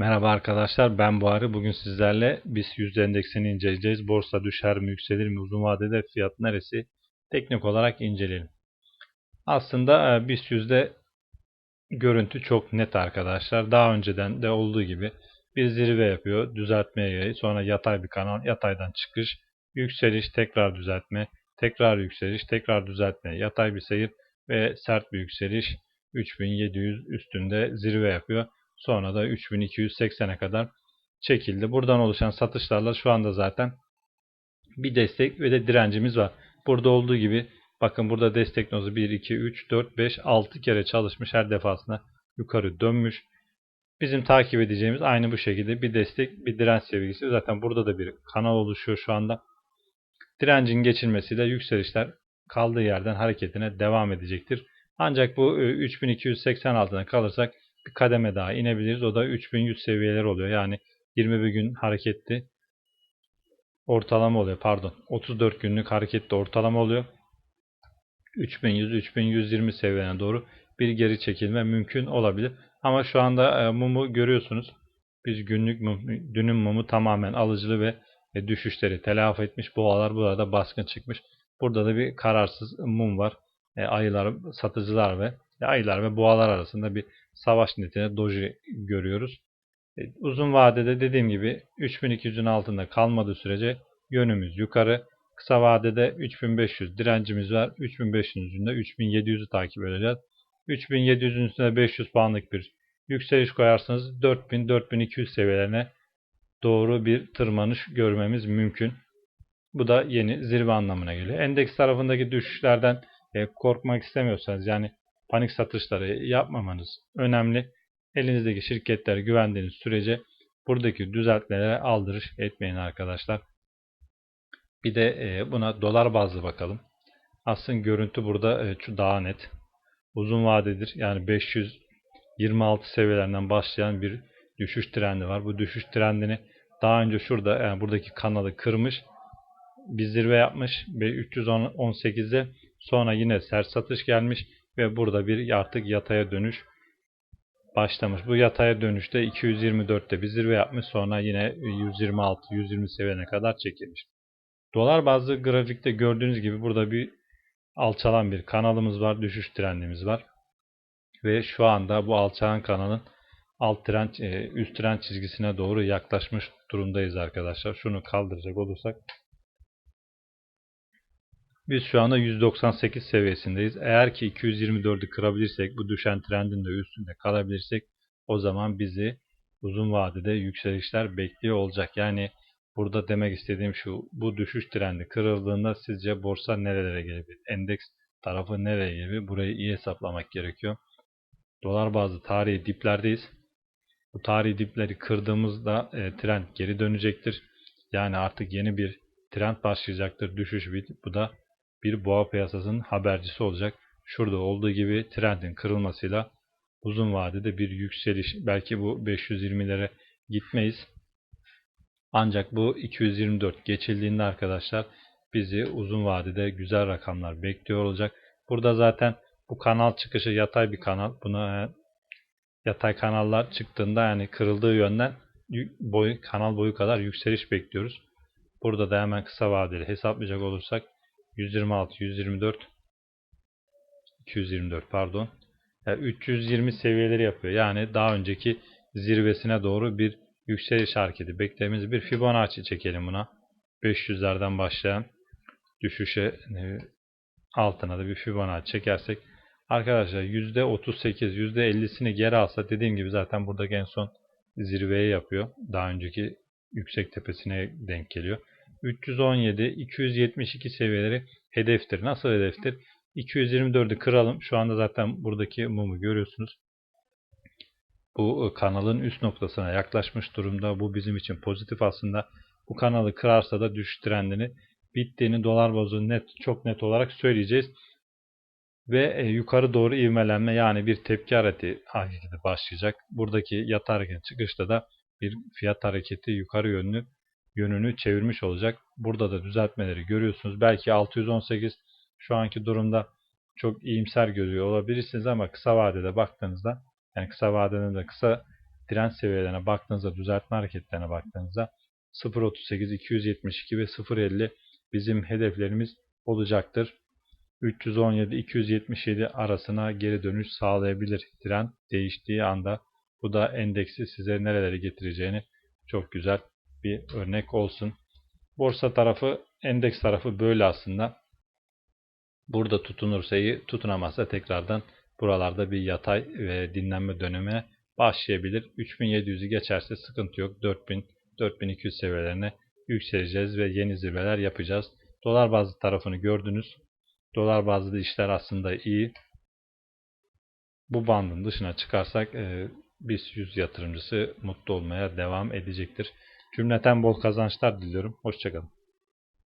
Merhaba arkadaşlar ben Buhari. Bugün sizlerle BIST 100 endeksini inceleyeceğiz. Borsa düşer mi yükselir mi uzun vadede fiyat neresi teknik olarak inceleyelim. Aslında e, BIST 100'de görüntü çok net arkadaşlar. Daha önceden de olduğu gibi bir zirve yapıyor. Düzeltmeye geliyor. Sonra yatay bir kanal. Yataydan çıkış. Yükseliş. Tekrar düzeltme. Tekrar yükseliş. Tekrar düzeltme. Yatay bir seyir ve sert bir yükseliş. 3700 üstünde zirve yapıyor. Sonra da 3280'e kadar çekildi. Buradan oluşan satışlarla şu anda zaten bir destek ve de direncimiz var. Burada olduğu gibi bakın burada destek nozu 1, 2, 3, 4, 5, 6 kere çalışmış. Her defasında yukarı dönmüş. Bizim takip edeceğimiz aynı bu şekilde bir destek, bir direnç seviyesi. Zaten burada da bir kanal oluşuyor şu anda. Direncin geçilmesiyle yükselişler kaldığı yerden hareketine devam edecektir. Ancak bu 3286'dan kalırsak bir kademe daha inebiliriz. O da 3100 seviyeler oluyor. Yani 21 gün hareketli ortalama oluyor. Pardon. 34 günlük hareketli ortalama oluyor. 3100-3120 seviyelerine doğru bir geri çekilme mümkün olabilir. Ama şu anda e, mumu görüyorsunuz. Biz günlük mum, dünün mumu tamamen alıcılı ve e, düşüşleri telafi etmiş. Boğalar burada baskın çıkmış. Burada da bir kararsız mum var. E, ayılar, satıcılar ve ayılar ve boğalar arasında bir savaş niyetine doji görüyoruz. E, uzun vadede dediğim gibi 3200'ün altında kalmadığı sürece yönümüz yukarı. Kısa vadede 3500 direncimiz var. 3500'ün üstünde 3700'ü takip edeceğiz. 3700'ün üstünde 500 puanlık bir yükseliş koyarsanız 4000-4200 seviyelerine doğru bir tırmanış görmemiz mümkün. Bu da yeni zirve anlamına geliyor. Endeks tarafındaki düşüşlerden e, korkmak istemiyorsanız yani panik satışları yapmamanız önemli. Elinizdeki şirketlere güvendiğiniz sürece buradaki düzeltmelere aldırış etmeyin arkadaşlar. Bir de e, buna dolar bazlı bakalım. Aslında görüntü burada e, daha net. Uzun vadedir. Yani 526 seviyelerinden başlayan bir düşüş trendi var. Bu düşüş trendini daha önce şurada yani buradaki kanalı kırmış. Bir zirve yapmış ve 318'de sonra yine sert satış gelmiş ve burada bir artık yataya dönüş başlamış. Bu yataya dönüşte 224'te bir zirve yapmış sonra yine 126-120 seviyene kadar çekilmiş. Dolar bazlı grafikte gördüğünüz gibi burada bir alçalan bir kanalımız var, düşüş trendimiz var. Ve şu anda bu alçalan kanalın alt trend, e, üst trend çizgisine doğru yaklaşmış durumdayız arkadaşlar. Şunu kaldıracak olursak biz şu anda 198 seviyesindeyiz. Eğer ki 224'ü kırabilirsek, bu düşen trendin de üstünde kalabilirsek o zaman bizi uzun vadede yükselişler bekliyor olacak. Yani burada demek istediğim şu, bu düşüş trendi kırıldığında sizce borsa nerelere gelebilir? Endeks tarafı nereye gelebilir? Burayı iyi hesaplamak gerekiyor. Dolar bazlı tarihi diplerdeyiz. Bu tarihi dipleri kırdığımızda e, trend geri dönecektir. Yani artık yeni bir trend başlayacaktır. Düşüş. Bu da bir boğa piyasasının habercisi olacak. Şurada olduğu gibi trendin kırılmasıyla uzun vadede bir yükseliş belki bu 520'lere gitmeyiz. Ancak bu 224 geçildiğinde arkadaşlar bizi uzun vadede güzel rakamlar bekliyor olacak. Burada zaten bu kanal çıkışı yatay bir kanal. Buna yatay kanallar çıktığında yani kırıldığı yönden boy, kanal boyu kadar yükseliş bekliyoruz. Burada da hemen kısa vadeli hesaplayacak olursak 126, 124, 224 pardon. Yani 320 seviyeleri yapıyor. Yani daha önceki zirvesine doğru bir yükseliş hareketi beklediğimiz bir Fibonacci çekelim buna. 500'lerden başlayan düşüşe e, altına da bir Fibonacci çekersek arkadaşlar %38 %50'sini geri alsa dediğim gibi zaten burada en son zirveyi yapıyor. Daha önceki yüksek tepesine denk geliyor. 317, 272 seviyeleri hedeftir. Nasıl hedeftir? 224'ü kıralım. Şu anda zaten buradaki mumu görüyorsunuz. Bu e, kanalın üst noktasına yaklaşmış durumda. Bu bizim için pozitif aslında. Bu kanalı kırarsa da düşüş trendini bittiğini dolar bazı net çok net olarak söyleyeceğiz. Ve e, yukarı doğru ivmelenme yani bir tepki hareketi, başlayacak. Buradaki yatay hareket çıkışta da bir fiyat hareketi yukarı yönlü yönünü çevirmiş olacak. Burada da düzeltmeleri görüyorsunuz. Belki 618 şu anki durumda çok iyimser görüyor olabilirsiniz ama kısa vadede baktığınızda yani kısa vadenin de kısa direnç seviyelerine baktığınızda, düzeltme hareketlerine baktığınızda 0.38, 272 ve 0.50 bizim hedeflerimiz olacaktır. 317-277 arasına geri dönüş sağlayabilir tren değiştiği anda. Bu da endeksi size nerelere getireceğini çok güzel bir örnek olsun. Borsa tarafı, endeks tarafı böyle aslında. Burada tutunursa iyi, tutunamazsa tekrardan buralarda bir yatay ve dinlenme dönemine başlayabilir. 3700'ü geçerse sıkıntı yok. 4000 4200 seviyelerine yükseleceğiz ve yeni zirveler yapacağız. Dolar bazlı tarafını gördünüz. Dolar bazlı işler aslında iyi. Bu bandın dışına çıkarsak e, BIST 100 yatırımcısı mutlu olmaya devam edecektir. Cümleten bol kazançlar diliyorum. Hoşçakalın.